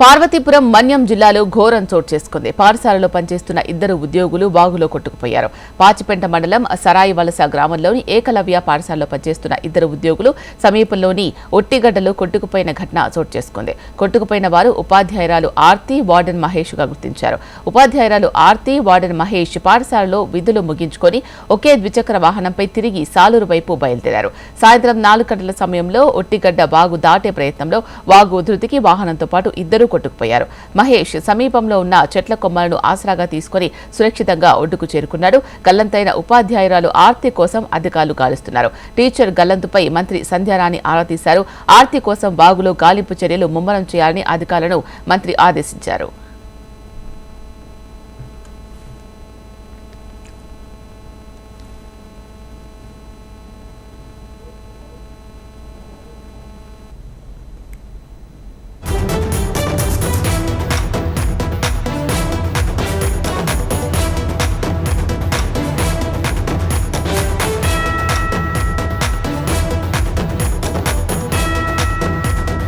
పార్వతీపురం మన్యం జిల్లాలో ఘోరం చోటు చేసుకుంది. పాఠశాలలో పనిచేస్తున్న ఇద్దరు ఉద్యోగులు వాగులో కొట్టుకుపోయారు. పాచిపెంట మండలం సరాయి వలస గ్రామంలోని ఏకలవ్య పాఠశాలలో పనిచేస్తున్న ఇద్దరు ఉద్యోగులు సమీపంలోని ఒట్టిగడ్డలో కొట్టుకుపోయిన ఘటన చోటు చేసుకుంది. కొట్టుకుపోయిన వారు ఉపాధ్యాయురాలు ఆర్తి వార్డెన్ మహేష్గా గుర్తించారు. ఉపాధ్యాయురాలు ఆర్తి వార్డెన్ మహేష్ పాఠశాలలో విధులు ముగించుకొని ఒకే ద్విచక్ర వాహనంపై తిరిగి సాలూరు వైపు బయలుదేరారు. సాయంత్రం నాలుగు గంటల సమయంలో ఒట్టిగడ్డ వాగు దాటే ప్రయత్నంలో వాగు ఉధృతికి వాహనంతో పాటు ఇద్దరు కొట్టుకుపోయారు. మహేష్ సమీపంలో ఉన్న చెట్ల కొమ్మలను ఆసరాగా తీసుకుని సురక్షితంగా ఒడ్డుకు చేరుకున్నాడు. గల్లంతైన ఉపాధ్యాయురాలు ఆర్తి కోసం అధికారులు గాలిస్తున్నారు టీచర్ గల్లంతుపై మంత్రి సంధ్యారాణి ఆరా తీశారు. ఆర్తి కోసం వాగులో గాలింపు చర్యలు ముమ్మరం చేయాలని అధికారులను మంత్రి ఆదేశించారు.